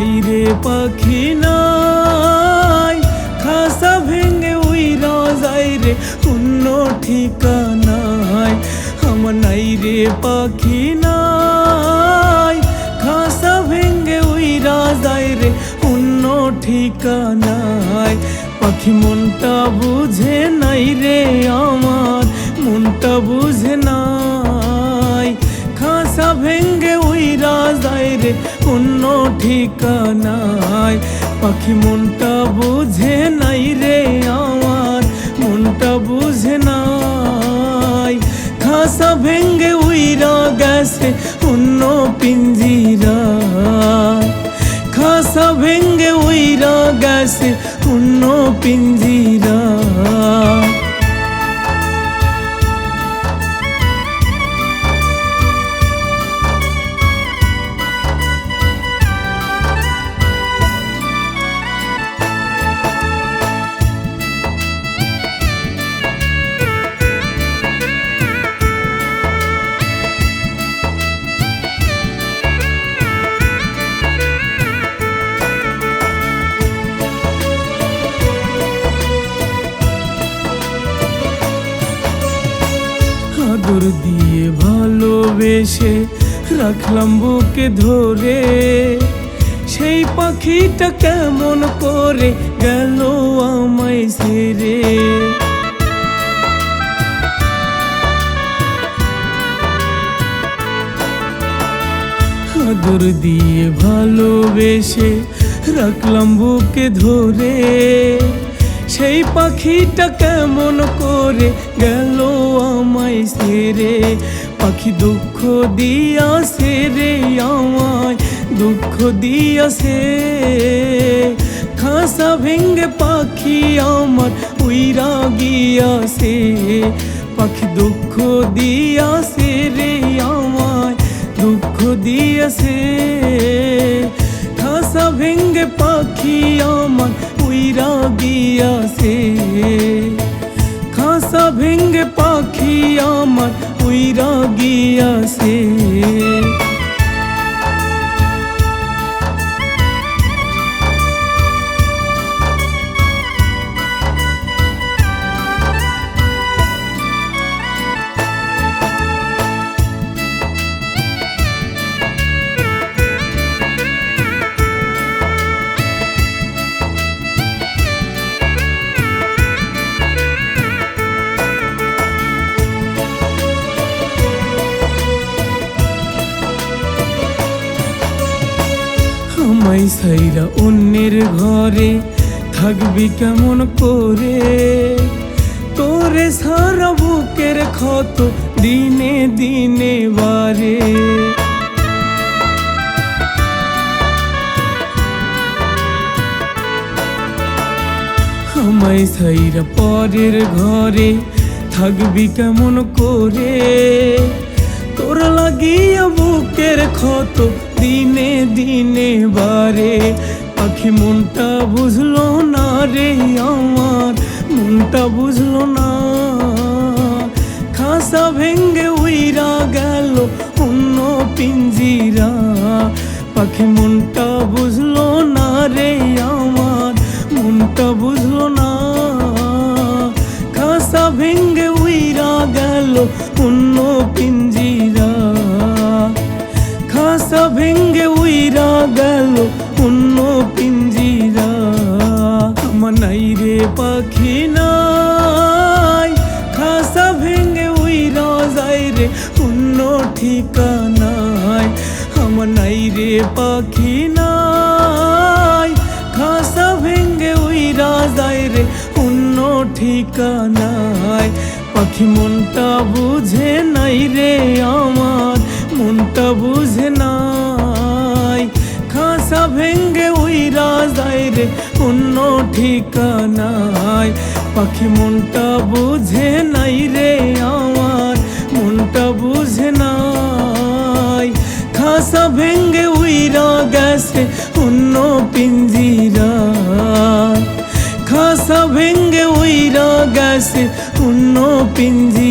রে পাখি নাই। খাসা ভেঙে উইরা যায় রে অন্য ঠিকানায় আমার নাই রে পাখি নাই। খাসা ভেঙে উইরা যায় রে অন্য ঠিকানায় পাখি মনটা বুঝে নাই রে আমার, মনটা বুঝে নাই খাসা ভেঙ্গে উইরা যায় রে অন্য ঠিকানায়। পাখি মনটা বুঝে নাই রে আমার, মনটা বুঝে নাই। খাসা ভেঙ্গে আদর দিয়ে ভালোবেসে রাখলাম বুকে ধরে। সেই পাখিটা কেমন করে গেল আমায় ছেড়ে। আদর দিয়ে ভালোবেসে রাখলাম বুকে ধরে। সেই পাখিটা কেমন করে গেল আমায় সেরে, পাখি দুঃখ দিয়াছে রে আমায় দুঃখ দিয়াছে খাসা ভেঙ্গে পাখি আমার উইরা গিয়াছে পাখি দুঃখ দিয়াছে রে আমায় দুঃখ দিয়েছে খাসা ভেঙ্গে পাখি আমার উইরা গিয়াছে খাসা ভেঙ্গে পাখি আমার উইরা গিয়াছে। আমায় সাইরা অন্যের ঘরে থাকবি কেমন করে? তোরে সারা বুকের ক্ষত দিনে দিনে বারে আমায় সাইরা পরের ঘরে থাকবি কেমন করে? তোর লাগিয়া বুকের ক্ষত দিনে দিনে বারে, পাখি মনটা বুঝলো না রে আমার, মনটা বুঝলো না। খাসা ভেঙ্গে উইরা গেল অন্য পিঞ্জিরা, পাখি মনটা বুঝলো ভেঙ্গে উইরা গেল অন্য পিঞ্জিরা। আমার নাই রে পাখি নাই, খাসা ভেঙ্গে উইরা যায় রে অন্য ঠিকানায়। আমার নাই রে পাখি নাই, খাসা ভেঙ্গে উইরা যায় রে অন্য ঠিকানায়। পাখি মনটা বুঝে নাই রে আমার। মনটা বুঝে নাই। খাসা ভেঙ্গে উইরা যায় রে, অন্য ঠিকানায়। পাখি মনটা বুঝে নাই রে আমার, মনটা বুঝে নাই। খাসা ভেঙ্গে উইরা গেছে অন্য পিঞ্জিরা। খাসা ভেঙ্গে উইরা গেছে অন্য পিঞ্জিরা।